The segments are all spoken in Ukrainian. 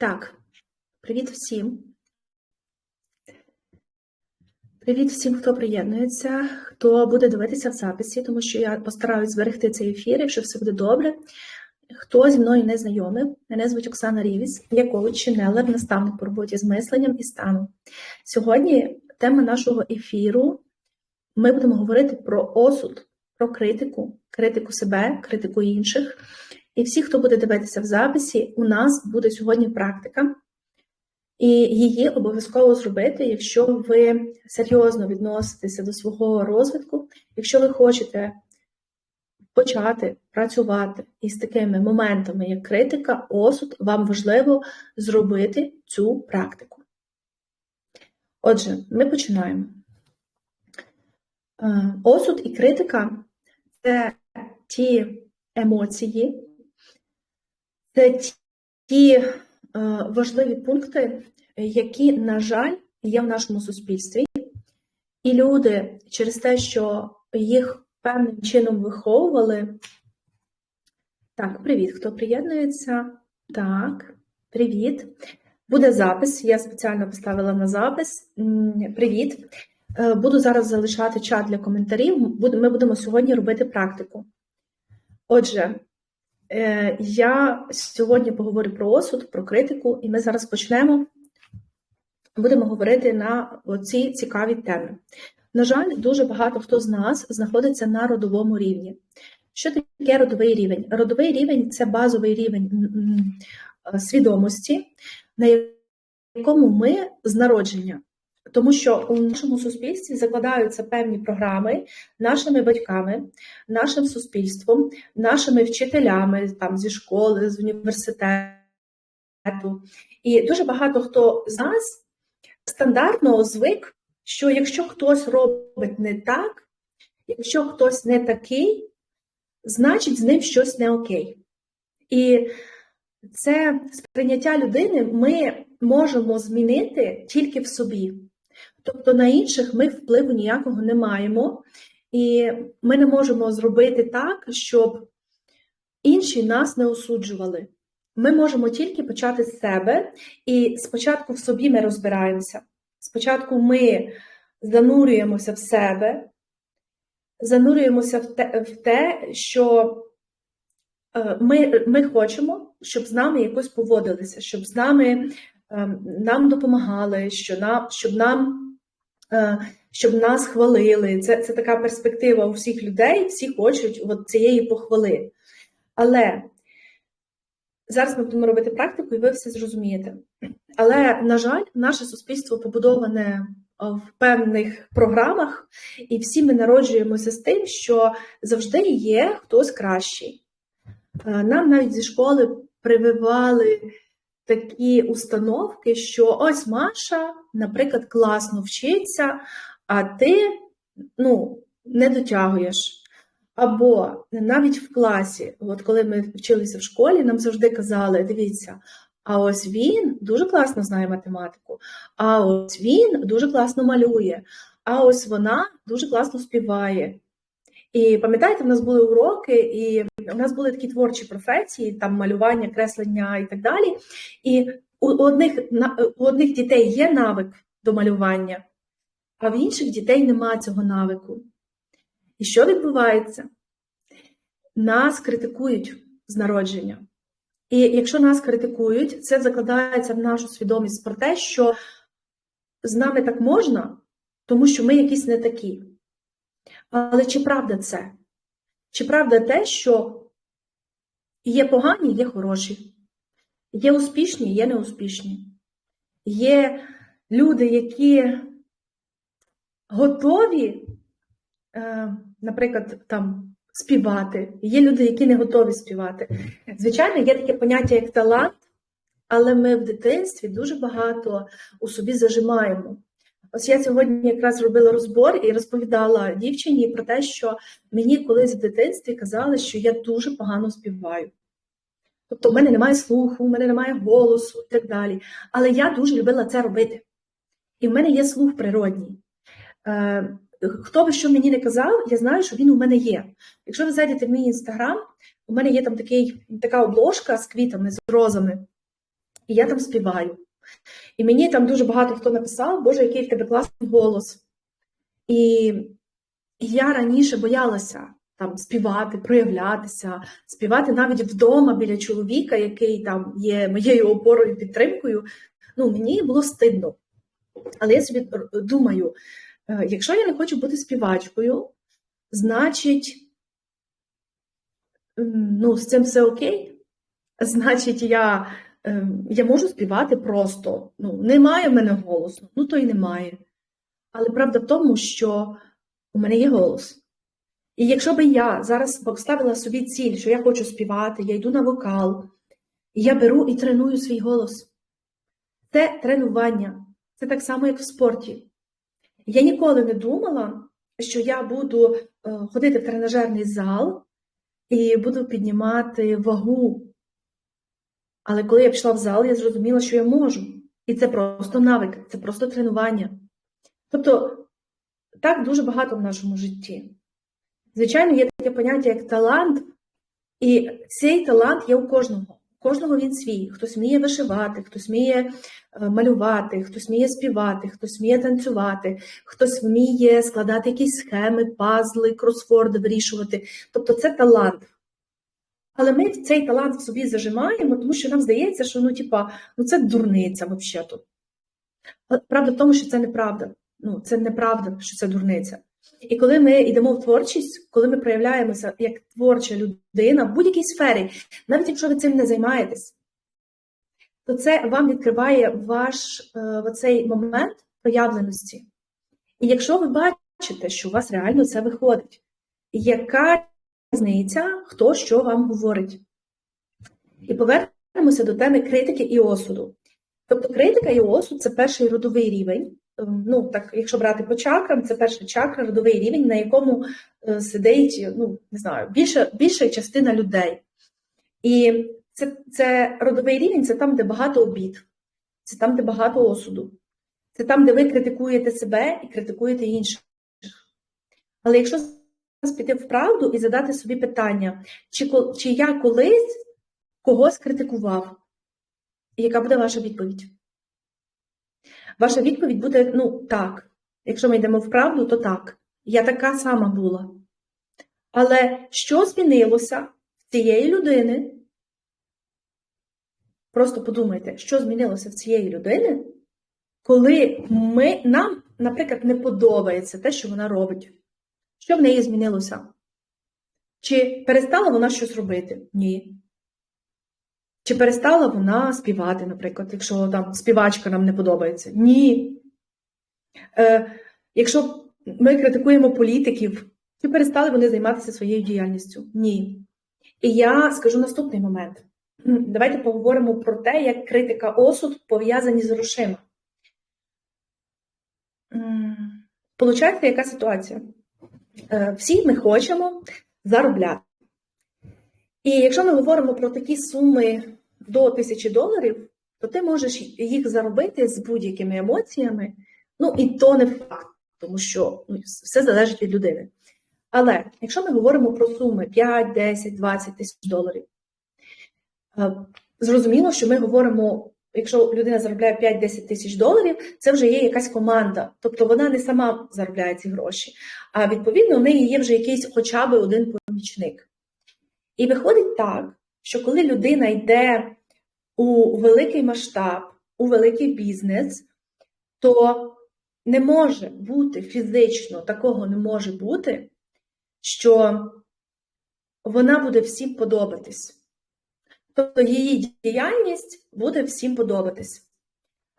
Так, привіт всім. Привіт всім, хто приєднується, хто буде дивитися в записі, тому що я постараюсь зберегти цей ефір, якщо все буде добре. Хто зі мною не знайомий, мене звуть Оксана Рівіс, я коуч Ченелер, наставник по роботі з мисленням і станом. Сьогодні тема нашого ефіру. Ми будемо говорити про осуд, про критику, критику себе, критику інших. І всі, хто буде дивитися в записі, у нас буде сьогодні практика, і її обов'язково зробити, якщо ви серйозно відноситеся до свого розвитку, якщо ви хочете почати працювати із такими моментами, як критика, осуд, вам важливо зробити цю практику. Отже, ми починаємо. Е, Осуд і критика це ті емоції, це ті е, важливі пункти, які, на жаль, є в нашому суспільстві. І люди через те, що їх певним чином виховували. Так, привіт, хто приєднується? Так, привіт. Буде запис. Я спеціально поставила на запис. Привіт. Е, Буду зараз залишати чат для коментарів. Ми будемо сьогодні робити практику. Отже, я сьогодні поговорю про осуд, про критику, і ми зараз почнемо. Будемо говорити на ці цікаві теми. На жаль, дуже багато хто з нас знаходиться на родовому рівні. Що таке родовий рівень? Родовий рівень це базовий рівень е, свідомості, на якому ми з народження. Тому що у нашому суспільстві закладаються певні програми нашими батьками, нашим суспільством, нашими вчителями там зі школи, з університету. І дуже багато хто з нас стандартно звик, що якщо хтось робить не так, якщо хтось не такий, значить з ним щось не окей. І це сприйняття людини ми можемо змінити тільки в собі. Тобто на інших ми впливу ніякого не маємо, і ми не можемо зробити так, щоб інші нас не осуджували. Ми можемо тільки почати з себе, і спочатку в собі ми розбираємося. Спочатку ми занурюємося в себе, занурюємося в те, в те що е, ми, ми хочемо, щоб з нами якось поводилися, щоб з нами ем, нам допомагали, що нам, щоб нам. Е, Щоб нас хвалили. Це, це така перспектива у всіх людей, всі хочуть от цієї похвали. Але зараз ми будемо робити практику, і ви все зрозумієте. Але, на жаль, наше суспільство побудоване в певних програмах, і всі ми народжуємося з тим, що завжди є хтось кращий. Е, Нам навіть зі школи прививали такі установки, що ось Маша, наприклад, класно вчиться, а ти ну, не дотягуєш. Або навіть в класі, от коли ми вчилися в школі, нам завжди казали: дивіться, а ось він дуже класно знає математику, а ось він дуже класно малює, а ось вона дуже класно співає. І пам'ятаєте, в нас були уроки, і у нас були такі творчі професії, там малювання, креслення і так далі. І у одних, у одних дітей є навик до малювання, а в інших дітей немає цього навику. І що відбувається? Нас критикують з народження. І якщо нас критикують, це закладається в нашу свідомість про те, що з нами так можна, тому що ми якісь не такі. Але чи правда це? Чи правда те, що є погані, є хороші, є успішні, є неуспішні, є люди, які готові, е, наприклад, там співати, є люди, які не готові співати. Звичайно, є таке поняття, як талант, але ми в дитинстві дуже багато у собі зажимаємо. Ось я сьогодні якраз робила розбор і розповідала дівчині про те, що мені колись в дитинстві казали, що я дуже погано співаю. Тобто в мене немає слуху, в мене немає голосу і так далі. Але я дуже любила це робити. І в мене є слух природній. Е, Хто би що мені не казав, я знаю, що він у мене є. Якщо ви зайдете в мій інстаграм, у мене є там такий, така обложка з квітами, з розами. і я там співаю. І мені там дуже багато хто написав, Боже, який в тебе класний голос. І я раніше боялася там співати, проявлятися, співати навіть вдома біля чоловіка, який там є моєю опорою підтримкою. Ну, мені було стидно. Але я собі думаю: е, якщо я не хочу бути співачкою, значить, ну, з цим все окей. Значить, я я можу співати просто. Ну, Немає в мене голосу, ну то й немає. Але правда в тому, що у мене є голос. І якщо би я зараз поставила собі ціль, що я хочу співати, я йду на вокал, і я беру і треную свій голос. Це тренування. Це так само, як в спорті. Я ніколи не думала, що я буду е, ходити в тренажерний зал і буду піднімати вагу. Але коли я пішла в зал, я зрозуміла, що я можу. І це просто навик, це просто тренування. Тобто, так дуже багато в нашому житті. Звичайно, є таке поняття, як талант, і цей талант є у кожного. У кожного він свій. Хтось вміє вишивати, хтось вміє е, малювати, хтось вміє співати, хтось вміє танцювати, хтось вміє складати якісь схеми, пазли, кросфорди вирішувати. Тобто це талант. Але ми цей талант в собі зажимаємо, тому що нам здається, що ну, типа, ну це дурниця взагалі. Правда в тому, що це неправда. Ну, Це неправда, що це дурниця. І коли ми йдемо в творчість, коли ми проявляємося як творча людина в будь-якій сфері, навіть якщо ви цим не займаєтесь, то це вам відкриває ваш е, цей момент проявленості. І якщо ви бачите, що у вас реально це виходить, яка різниця, хто що вам говорить? І повернемося до теми критики і осуду. Тобто критика і осуд це перший родовий рівень. Ем, ну, так, якщо брати по чакрам, це перша чакра, родовий рівень, на якому е, сидить ну, не знаю, більша, більша частина людей. І це, це родовий рівень це там, де багато обід, це там, де багато осуду, це там, де ви критикуєте себе і критикуєте інших. Але якщо піти в правду і задати собі питання, чи, чи я колись когось критикував, І яка буде ваша відповідь? Ваша відповідь буде ну так. Якщо ми йдемо в правду, то так. Я така сама була. Але що змінилося в цієї людини? Просто подумайте, що змінилося в цієї людини, коли ми, нам, наприклад, не подобається те, що вона робить. Що в неї змінилося? Чи перестала вона щось робити? Ні. Чи перестала вона співати, наприклад, якщо там співачка нам не подобається? Ні. Е, Якщо ми критикуємо політиків, чи перестали вони займатися своєю діяльністю? Ні. І я скажу наступний момент. Давайте поговоримо про те, як критика осуд пов'язані з грошима. Получається, яка ситуація? Е, всі ми хочемо заробляти. І якщо ми говоримо про такі суми до тисячі доларів, то ти можеш їх заробити з будь-якими емоціями. Ну і то не факт, тому що ну, все залежить від людини. Але якщо ми говоримо про суми 5, 10, 20 тисяч доларів, е, зрозуміло, що ми говоримо, якщо людина заробляє 5-10 тисяч доларів, це вже є якась команда. Тобто вона не сама заробляє ці гроші, а відповідно у неї є вже якийсь хоча б один помічник. І виходить так, що коли людина йде у великий масштаб, у великий бізнес, то не може бути фізично, такого не може бути, що вона буде всім подобатись. Тобто її діяльність буде всім подобатись.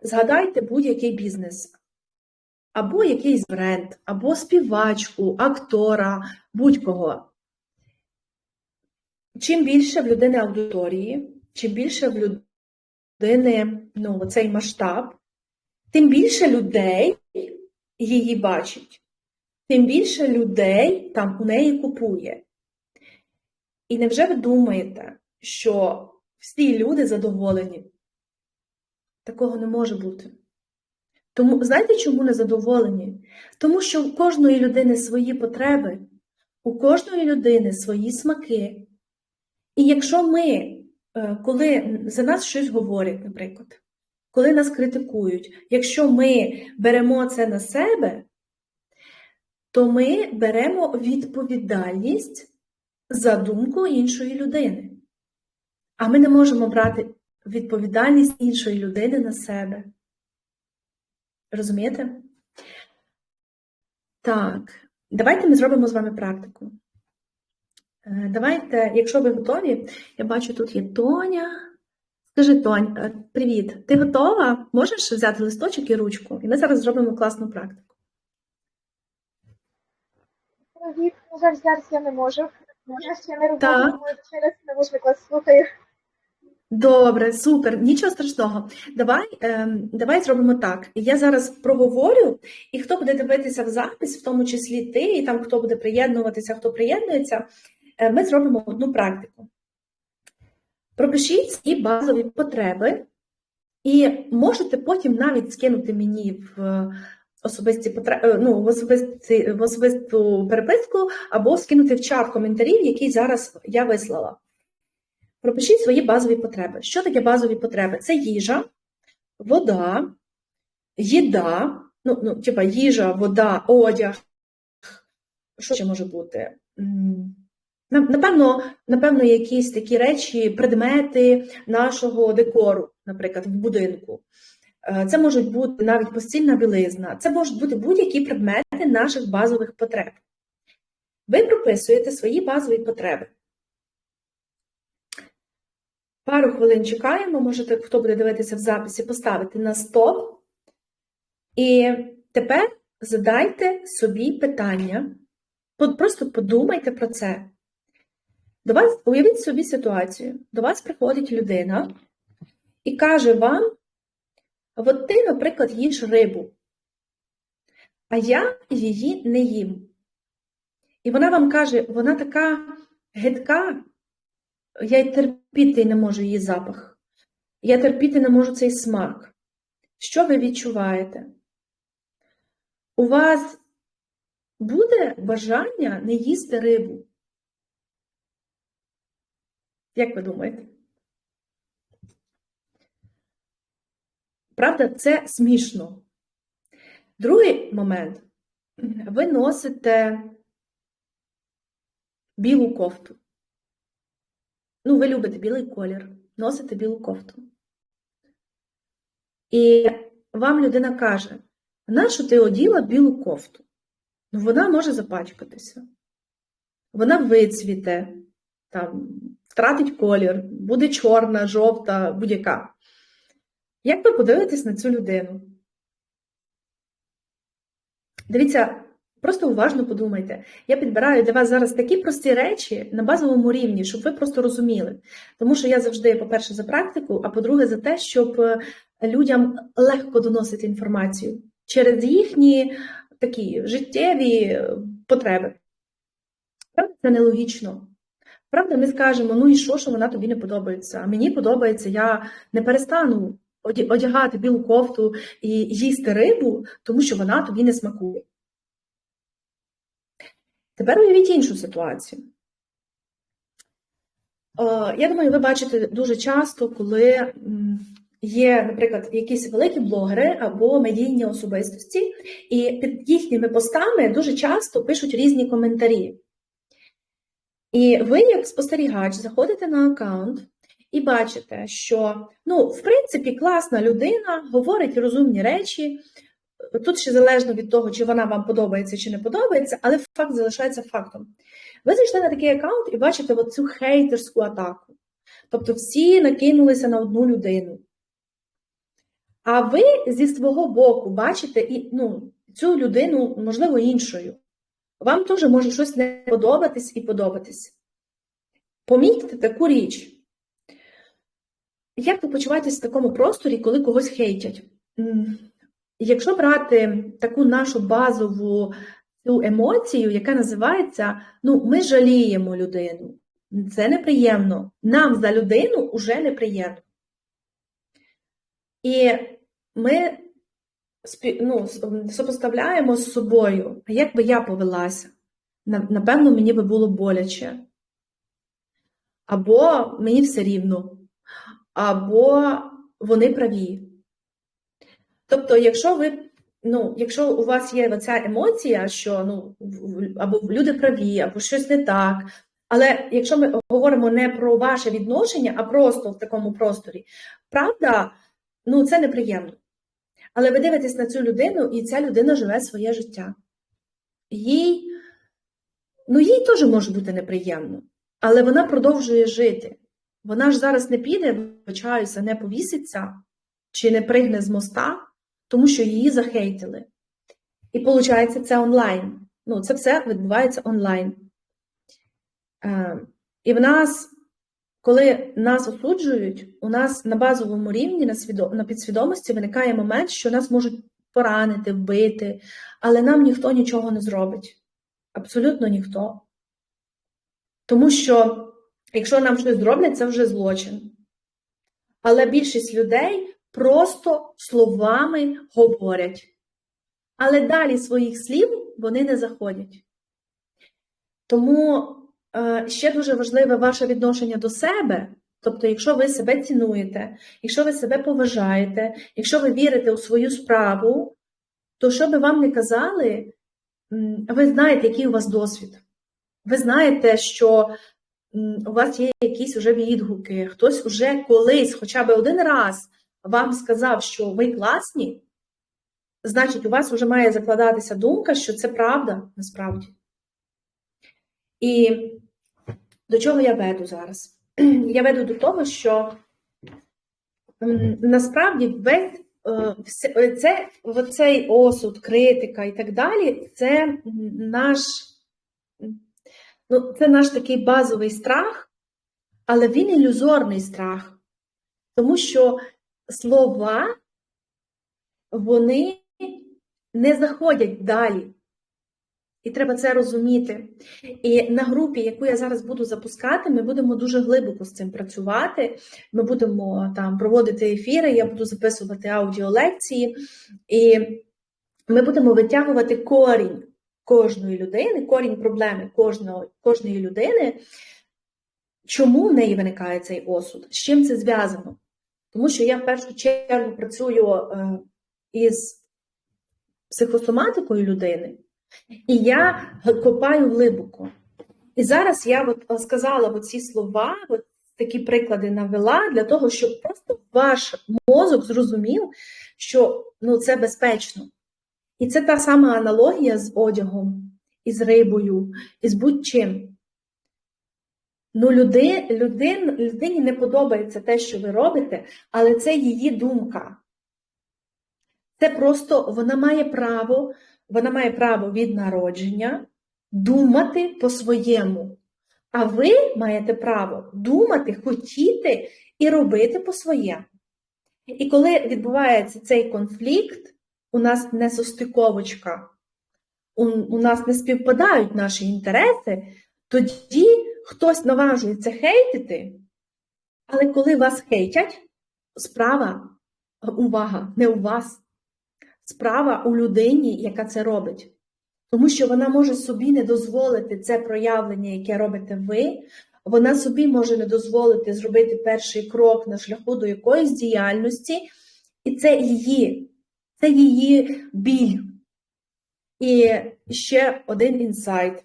Згадайте будь-який бізнес, або якийсь бренд, або співачку, актора, будь-кого. Чим більше в людини аудиторії, чим більше в людини ну, цей масштаб, тим більше людей її бачить, тим більше людей там у неї купує. І невже ви думаєте, що всі люди задоволені? Такого не може бути. Тому знаєте, чому не задоволені? Тому що у кожної людини свої потреби, у кожної людини свої смаки. І якщо ми е, коли за нас щось говорять, наприклад, коли нас критикують, якщо ми беремо це на себе, то ми беремо відповідальність за думку іншої людини. А ми не можемо брати відповідальність іншої людини на себе. Розумієте? Так, давайте ми зробимо з вами практику. Е, Давайте, якщо ви готові, я бачу, тут є Тоня. Скажи, Тонь, е, привіт, ти готова? Можеш взяти листочок і ручку? І ми зараз зробимо класну практику. Привіт, на жаль, зараз я не можу. Я ще не тому через навушник вас слухаю. Добре, супер, нічого страшного. Давай, ем, давай зробимо так. Я зараз проговорю, і хто буде дивитися в запис, в тому числі ти, і там хто буде приєднуватися, хто приєднується, е, ми зробимо одну практику. Пропишіть свої базові потреби, і можете потім навіть скинути мені в особисті потреби, ну, в, особисті, в особисту переписку або скинути в чат коментарів, який зараз я вислала. Пропишіть свої базові потреби. Що таке базові потреби? Це їжа, вода, їда, ну, ну, типа їжа, вода, одяг. Що ще може бути? Напевно, напевно, якісь такі речі, предмети нашого декору, наприклад, в будинку. Е, Це можуть бути навіть постільна білизна, це можуть бути будь-які предмети наших базових потреб. Ви прописуєте свої базові потреби. Пару хвилин чекаємо, можете, хто буде дивитися в записі, поставити на стоп. І тепер задайте собі питання. Просто подумайте про це. До вас, уявіть собі ситуацію. До вас приходить людина і каже вам: от ти, наприклад, їш рибу, а я її не їм. І вона вам каже, вона така гидка, я й терпіти не можу її запах. Я терпіти не можу цей смак. Що ви відчуваєте? У вас буде бажання не їсти рибу? Як ви думаєте? Правда, це смішно. Другий момент. Ви носите білу кофту. Ну, ви любите білий колір, носите білу кофту. І вам людина каже: нащо ти оділа білу кофту? Ну, вона може запачкатися, вона вицвіте, там, втратить колір, буде чорна, жовта, будь-яка. Як ви подивитесь на цю людину? Дивіться, просто уважно подумайте. Я підбираю для вас зараз такі прості речі на базовому рівні, щоб ви просто розуміли. Тому що я завжди, по-перше, за практику, а по-друге, за те, щоб е, людям легко доносити інформацію через їхні такі життєві е, потреби. Правда, це нелогічно. Правда, ми скажемо, ну і що, що вона тобі не подобається? А мені подобається, я не перестану одягати білу кофту і їсти рибу, тому що вона тобі не смакує. Тепер уявіть іншу ситуацію. Е, Я думаю, ви бачите дуже часто, коли є, наприклад, якісь великі блогери або медійні особистості, і під їхніми постами дуже часто пишуть різні коментарі. І ви, як спостерігач, заходите на аккаунт і бачите, що, ну, в принципі, класна людина говорить розумні речі. Тут ще залежно від того, чи вона вам подобається чи не подобається, але факт залишається фактом. Ви зайшли на такий аккаунт і бачите оцю хейтерську атаку. Тобто всі накинулися на одну людину. А ви зі свого боку бачите і, ну, цю людину, можливо, іншою. Вам теж може щось не подобатись і подобатись. Помітьте таку річ. Як ви почуваєтесь в такому просторі, коли когось хейтять? Якщо брати таку нашу базову цю емоцію, яка називається ну, ми жаліємо людину. Це неприємно. Нам за людину вже неприємно. І ми ну, сопоставляємо з собою, а як би я повелася? Напевно, мені би було боляче. Або мені все рівно. або вони праві. Тобто, якщо ви, ну, якщо у вас є ця емоція, що ну, або люди праві, або щось не так. Але якщо ми говоримо не про ваше відношення, а просто в такому просторі, правда, ну це неприємно. Але ви дивитесь на цю людину, і ця людина живе своє життя. Їй, ну, їй теж може бути неприємно, але вона продовжує жити. Вона ж зараз не піде, вибачаюся, не повіситься чи не пригне з моста, тому що її захейтили. І виходить, це онлайн. Ну, це все відбувається онлайн. Е, І в нас, коли нас осуджують, у нас на базовому рівні, на, свідо... на підсвідомості виникає момент, що нас можуть поранити, вбити, але нам ніхто нічого не зробить. Абсолютно ніхто. Тому що, якщо нам щось зроблять, це вже злочин. Але більшість людей просто словами говорять. Але далі своїх слів вони не заходять. Тому е, ще дуже важливе ваше відношення до себе. Тобто, якщо ви себе цінуєте, якщо ви себе поважаєте, якщо ви вірите у свою справу, то що би вам не казали, ви знаєте, який у вас досвід. Ви знаєте, що у вас є якісь уже відгуки, хтось уже колись, хоча б один раз вам сказав, що ви класні, значить, у вас вже має закладатися думка, що це правда насправді. І до чого я веду зараз? Я веду до того, що насправді е, е, це, цей осуд, критика і так далі, це наш, ну, це наш такий базовий страх, але він ілюзорний страх, тому що слова вони не заходять далі. І треба це розуміти. І на групі, яку я зараз буду запускати, ми будемо дуже глибоко з цим працювати. Ми будемо там проводити ефіри, я буду записувати аудіолекції, і ми будемо витягувати корінь кожної людини, корінь проблеми кожного, кожної людини, чому в неї виникає цей осуд, з чим це зв'язано. Тому що я в першу чергу працюю е, із психосоматикою людини. І я копаю глибоко. І зараз я от сказала оці слова, от такі приклади навела для того, щоб просто ваш мозок зрозумів, що ну, це безпечно. І це та сама аналогія з одягом, із рибою, із будь-чим. Ну, люди, людин, людині не подобається те, що ви робите, але це її думка. Це просто вона має право вона має право від народження думати по-своєму. А ви маєте право думати, хотіти і робити по-своєму. І коли відбувається цей конфлікт, у нас не состиковочка, у, у нас не співпадають наші інтереси, тоді хтось наважується хейтити, але коли вас хейтять, справа, увага, не у вас справа у людині, яка це робить. Тому що вона може собі не дозволити це проявлення, яке робите ви, вона собі може не дозволити зробити перший крок на шляху до якоїсь діяльності, і це її, це її біль. І ще один інсайт.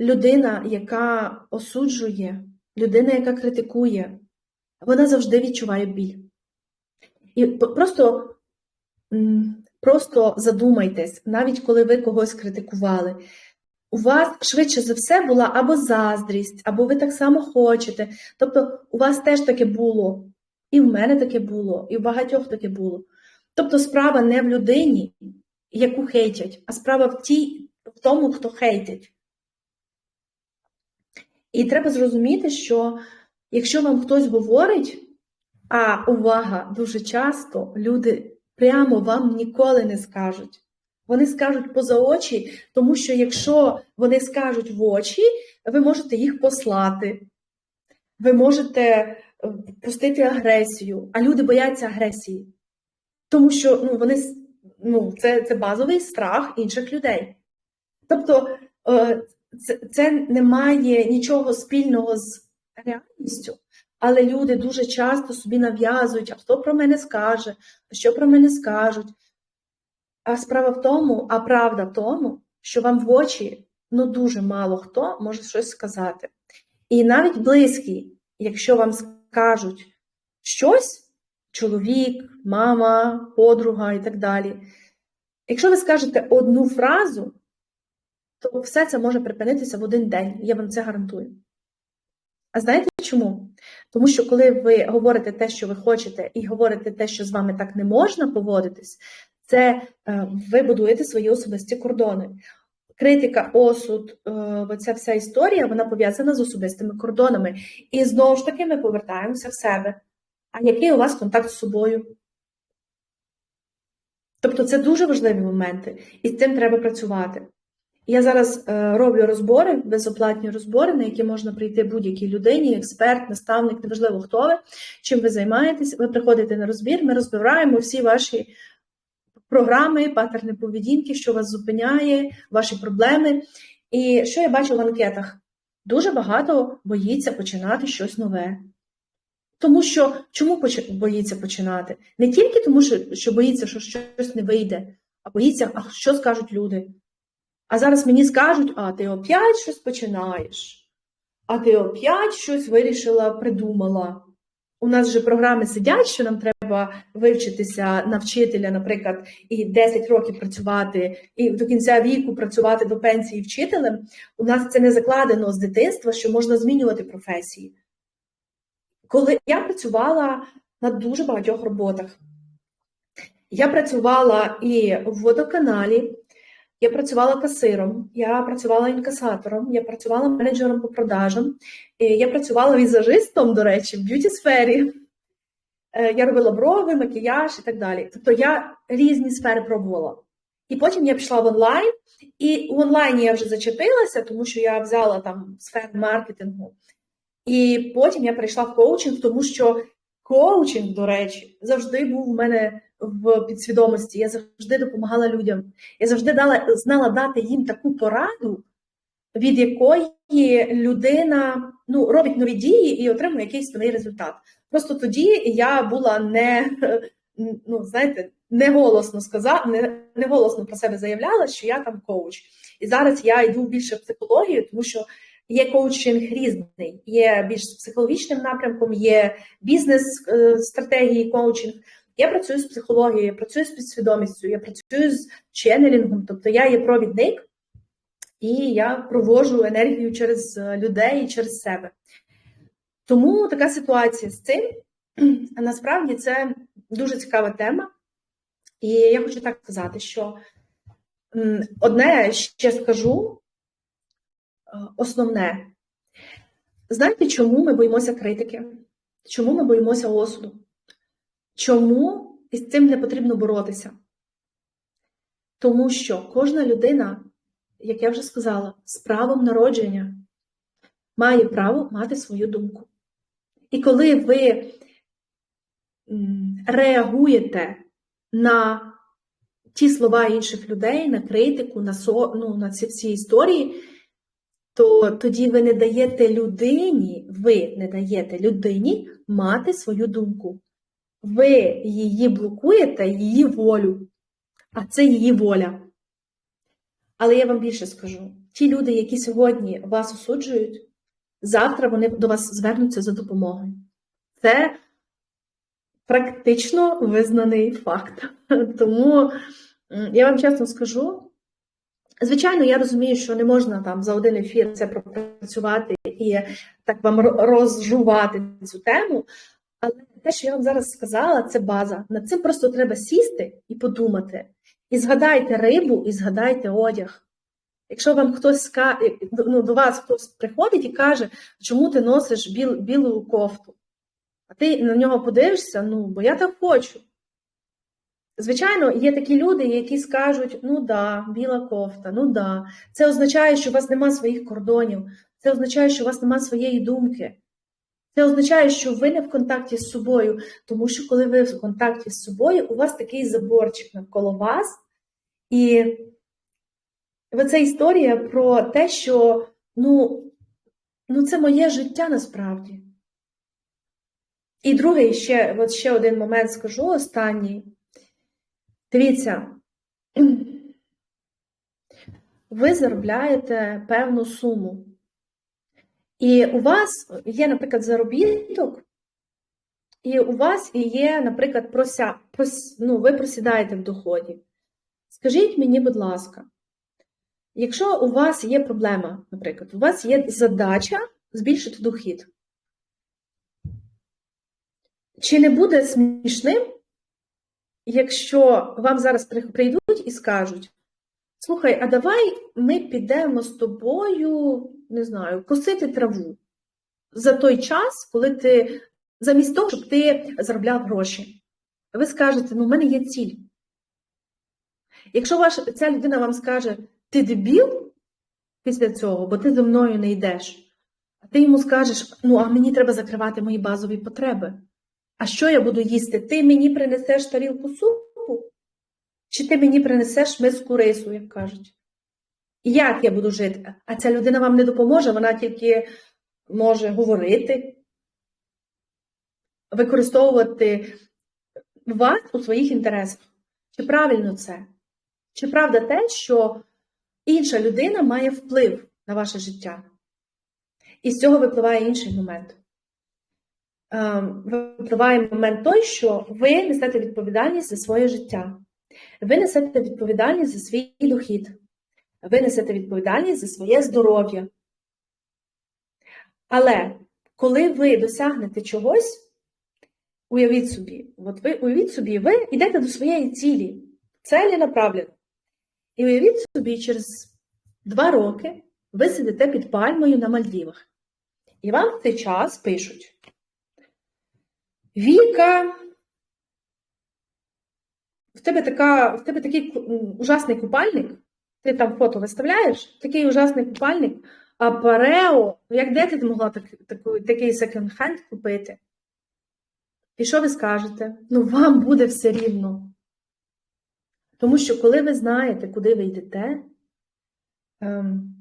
Людина, яка осуджує, людина, яка критикує, вона завжди відчуває біль. І просто Просто задумайтесь, навіть коли ви когось критикували. У вас швидше за все була або заздрість, або ви так само хочете. Тобто, у вас теж таке було, і в мене таке було, і в багатьох таке було. Тобто, справа не в людині, яку хейтять, а справа в тій, в тому, хто хейтять. І треба зрозуміти, що якщо вам хтось говорить, а увага, дуже часто люди прямо вам ніколи не скажуть. Вони скажуть поза очі, тому що якщо вони скажуть в очі, ви можете їх послати, ви можете е, пустити агресію, а люди бояться агресії. Тому що ну, вони, ну, це, це базовий страх інших людей. Тобто е, це, це не має нічого спільного з реальністю, Але люди дуже часто собі нав'язують, а хто про мене скаже, а що про мене скажуть. А справа в тому, а правда в тому, що вам в очі ну дуже мало хто може щось сказати. І навіть близькі, якщо вам скажуть щось, чоловік, мама, подруга і так далі, якщо ви скажете одну фразу, то все це може припинитися в один день, я вам це гарантую. А знаєте чому? Тому що коли ви говорите те, що ви хочете, і говорите те, що з вами так не можна поводитись, це е, ви будуєте свої особисті кордони. Критика, осуд, е, оця вся історія, вона пов'язана з особистими кордонами. І знову ж таки ми повертаємося в себе. А який у вас контакт з собою? Тобто це дуже важливі моменти, і з цим треба працювати. Я зараз е, роблю розбори, безоплатні розбори, на які можна прийти будь-якій людині, експерт, наставник, неважливо хто ви, чим ви займаєтесь. Ви приходите на розбір, ми розбираємо всі ваші програми, паттерни поведінки, що вас зупиняє, ваші проблеми. І що я бачу в анкетах? Дуже багато боїться починати щось нове. Тому що чому боїться починати? Не тільки тому, що, боїться, що щось не вийде, а боїться, а що скажуть люди. А зараз мені скажуть, а ти опять щось починаєш, а ти опять щось вирішила, придумала. У нас же програми сидять, що нам треба вивчитися на вчителя, наприклад, і 10 років працювати, і до кінця віку працювати до пенсії вчителем. У нас це не закладено з дитинства, що можна змінювати професії. Коли я працювала на дуже багатьох роботах, я працювала і в водоканалі, я працювала касиром, я працювала інкасатором, я працювала менеджером по продажам, я працювала візажистом, до речі, в б'юті сфері. Е, я робила брови, макіяж і так далі. Тобто я різні сфери пробувала. І потім я пішла в онлайн, і в онлайні я вже зачепилася, тому що я взяла там сферу маркетингу. І потім я перейшла в коучинг, тому що коучинг, до речі, завжди був у мене в підсвідомості. Я завжди допомагала людям. Я завжди дала, знала дати їм таку пораду, від якої людина ну, робить нові дії і отримує якийсь новий результат. Просто тоді я була не ну, знаєте, не голосно сказала, не, не голосно про себе заявляла, що я там коуч. І зараз я йду більше в психологію, тому що є коучинг різний, є більш психологічним напрямком, є бізнес-стратегії коучинг. Я працюю з психологією, я працюю з підсвідомістю, я працюю з ченнелінгом, тобто я є провідник і я провожу енергію через людей і через себе. Тому така ситуація з цим. Насправді це дуже цікава тема. І я хочу так сказати, що одне ще скажу е, основне. Знаєте, чому ми боїмося критики? Чому ми боїмося осуду? Чому із цим не потрібно боротися? Тому що кожна людина, як я вже сказала, з правом народження має право мати свою думку. І коли ви реагуєте на ті слова інших людей, на критику, на со, ну, на ці всі історії, то тоді ви не даєте людині, ви не даєте людині мати свою думку ви її блокуєте, її волю, а це її воля. Але я вам більше скажу: ті люди, які сьогодні вас осуджують, завтра вони до вас звернуться за допомогою. Це практично визнаний факт. Тому я вам чесно скажу. Звичайно, я розумію, що не можна там за один ефір це пропрацювати і так вам розжувати цю тему, але те, що я вам зараз сказала, це база. Над цим просто треба сісти і подумати. І згадайте рибу, і згадайте одяг. Якщо вам хтось ну, до вас хтось приходить і каже, чому ти носиш біл... білу кофту, а ти на нього подивишся, ну, бо я так хочу. Звичайно, є такі люди, які скажуть, ну да, біла кофта, ну да. Це означає, що у вас нема своїх кордонів, це означає, що у вас нема своєї думки. Це означає, що ви не в контакті з собою, тому що коли ви в контакті з собою, у вас такий заборчик навколо вас. І оця історія про те, що ну, ну це моє життя насправді. І другий ще, от ще один момент скажу, останній. Дивіться, ви заробляєте певну суму. І у вас є, наприклад, заробіток, і у вас є, наприклад, прося, прос, ну, ви просідаєте в доході. Скажіть мені, будь ласка, якщо у вас є проблема, наприклад, у вас є задача збільшити дохід, чи не буде смішним, якщо вам зараз прийдуть і скажуть: слухай, а давай ми підемо з тобою, не знаю, косити траву за той час, коли ти, замість того, щоб ти заробляв гроші. Ви скажете, ну, в мене є ціль. Якщо ваша, ця людина вам скаже, ти дебіл після цього, бо ти зі мною не йдеш, а ти йому скажеш, ну, а мені треба закривати мої базові потреби. А що я буду їсти? Ти мені принесеш тарілку супу? Чи ти мені принесеш миску рису, як кажуть? Як я буду жити? А ця людина вам не допоможе, вона тільки може говорити, використовувати вас у своїх інтересах. Чи правильно це? Чи правда те, що інша людина має вплив на ваше життя? І з цього випливає інший момент. Випливає момент той, що ви несете відповідальність за своє життя. Ви несете відповідальність за свій дохід. Ви несете відповідальність за своє здоров'я. Але коли ви досягнете чогось, уявіть собі, от ви уявіть собі, ви йдете до своєї цілі, цілі направлено. І уявіть собі, через два роки ви сидите під пальмою на Мальдівах. І вам в цей час пишуть: Віка, в тебе така, в тебе такий ужасний купальник, ти там фото виставляєш, такий ужасний купальник, а Парео, ну як де ти могла так, таку, такий секонд-хенд купити? І що ви скажете? Ну, вам буде все рівно. Тому що, коли ви знаєте, куди ви йдете, ем,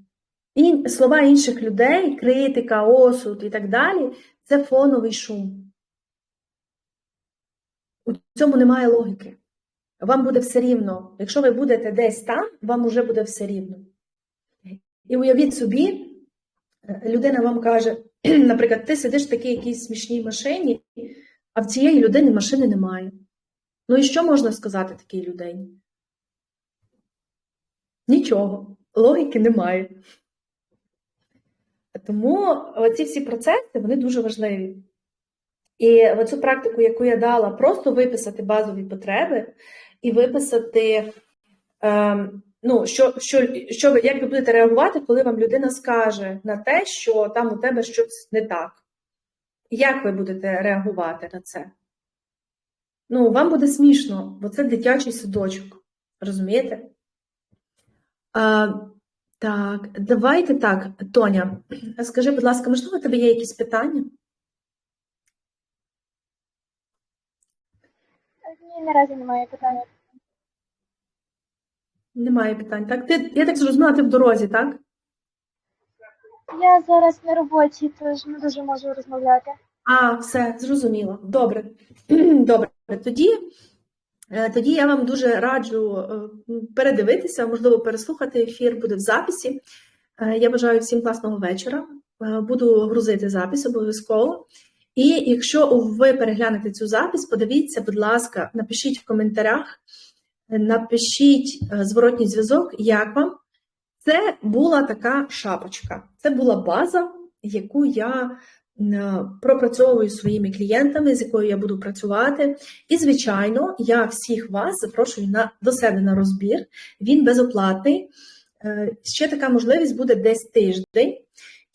і слова інших людей, критика, осуд і так далі, це фоновий шум. У цьому немає логіки. Вам буде все рівно. Якщо ви будете десь там, вам уже буде все рівно. І уявіть собі, людина вам каже, наприклад, ти сидиш в такій якійсь смішній машині, а в цієї людини машини немає. Ну і що можна сказати такій людині? Нічого, логіки немає. Тому ці всі процеси вони дуже важливі. І оцю практику, яку я дала, просто виписати базові потреби і виписати, е, ну, що, що, що ви, як ви будете реагувати, коли вам людина скаже на те, що там у тебе щось не так. Як ви будете реагувати на це? Ну, вам буде смішно, бо це дитячий садочок. Розумієте? А, Так, давайте так, Тоня, скажи, будь ласка, можливо, у тебе є якісь питання? Ні, наразі немає питання. Немає питань. Так, ти, я так зрозуміла, ти в дорозі, так? Я зараз на роботі, тож не дуже можу розмовляти. А, все, зрозуміло. Добре. Добре. Тоді, е, тоді я вам дуже раджу е, передивитися, можливо, переслухати ефір, буде в записі. Е, Я бажаю всім класного вечора. Буду грузити запис обов'язково. І якщо ви переглянете цю запис, подивіться, будь ласка, напишіть в коментарях, напишіть зворотній зв'язок, як вам. Це була така шапочка, це була база, яку я пропрацьовую своїми клієнтами, з якою я буду працювати. І, звичайно, я всіх вас запрошую на, до себе на розбір. Він безоплатний. Ще така можливість буде десь тиждень.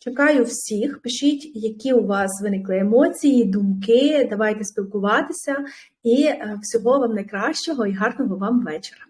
Чекаю всіх, пишіть, які у вас виникли емоції, думки. Давайте спілкуватися і всього вам найкращого і гарного вам вечора.